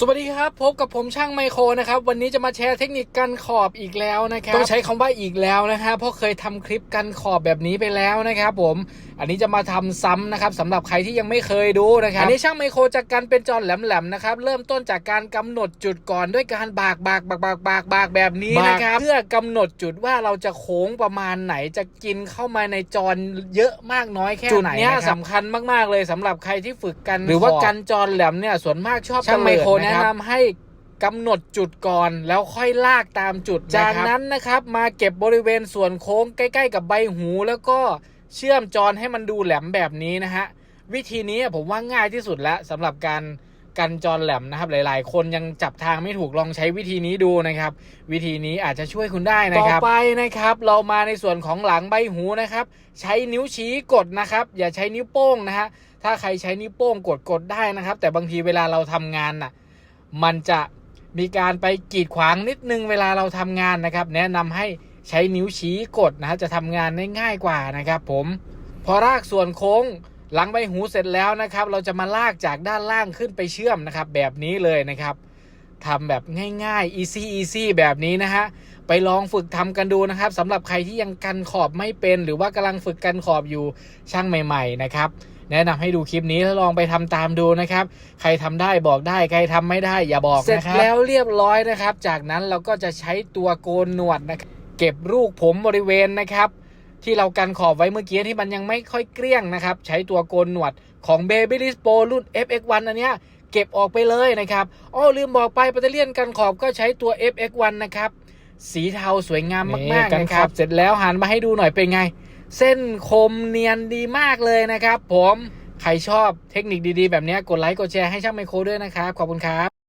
สวัสดีครับ พบกับผมช่างไมโครนะครับ วันนี้จะมาแชร์เทคนิคกันขอบอีกแล้วนะครับ ต้องใช้คำว่าอีกแล้วนะฮะเพราะเคยทำคลิปกันขอบแบบนี้ไปแล้วนะครับผมอันนี้จะมาทำซ้ำนะครับสำหรับใครที่ยังไม่เคยดูนะครับอันนี้ช่างไมโครจะกันเป็นจอนแหลมๆนะครับเริ่มต้นจากการกำหนดจุดก่อนด้วยการบากบากบากบากบากบากแบบนี้นะครับเพื่อกำหนดจุดว่าเราจะโค้งประมาณไหนจะกินเข้ามาในจอนเยอะมากน้อยแค่ไหนจุดเนี้ยสำคัญมากๆเลยสำหรับใครที่ฝึกกันหรือว่ากันจอนแหลมเนี่ยส่วนมากชอบช่างไมโครแนะนำให้กำหนดจุดก่อนแล้วค่อยลากตามจุด จากนั้นนะครับมาเก็บบริเวณส่วนโค้งใกล้ ๆ กับใบหูแล้วก็เชื่อมจรให้มันดูแหลมแบบนี้นะฮะวิธีนี้ผมว่าง่ายที่สุดแล้วสำหรับการกันจรแหลมนะครับ หลาย ๆ คนยังจับทางไม่ถูกลองใช้วิธีนี้ดูนะครับ วิธีนี้อาจจะช่วยคุณได้นะครับ ต่อไปนะครับ เรามาในส่วนของหลังใบหูนะครับ ใช้นิ้วชี้กดนะครับ อย่าใช้นิ้วโป้งนะฮะถ้าใครใช้นิ้วโป้งกดกดได้นะครับ แต่บางทีเวลาเราทำงานน่ะ มันจะมีการไปกีดขวางนิดนึงเวลาเราทำงานนะครับ แนะนำให้ใช้นิ้วชี้กดนะฮะจะทำงานได้ง่ายกว่านะครับ ผมพอลากส่วนโค้งหลังใบหูเสร็จแล้วนะครับ เราจะมาลากจากด้านล่างขึ้นไปเชื่อมนะครับ แบบนี้เลยนะครับทำแบบง่ายๆ easy easy แบบนี้นะฮะไปลองฝึกทำกันดูนะครับสำหรับใครที่ยังกันขอบไม่เป็น หรือว่ากำลังฝึกกันขอบอยู่ช่างใหม่ ๆ นะครับ แนะนำให้ดูคลิปนี้แล้วลองไปทำตามดูนะครับ ใครทำได้บอกได้ ใครทำไม่ได้อย่าบอกนะครับ เสร็จแล้วเรียบร้อยนะครับ จากนั้นเราก็จะใช้ตัวโกนหนวดนะครับเก็บลูกผมบริเวณนะครับ ที่เรากันขอบไว้เมื่อกี้ที่มันยังไม่ค่อยเกลี้ยงนะครับ ใช้ตัวโกนหนวดของ Babyliss Pro รุ่น FX1 อันเนี้ยเก็บออกไปเลยนะครับอ้อลืมบอกไปปัตเตอร์เลียนกันขอบก็ใช้ตัว FX1 นะครับสีเทาสวยงามมากๆนะครับ เสร็จแล้วหันมาให้ดูหน่อยเป็นไง เส้นคมเนียนดีมากเลยนะครับ ผมใครชอบเทคนิคดีๆ แบบนี้กดไลค์กดแชร์ให้ช่างไมโครด้วยนะครับ ขอบคุณครับ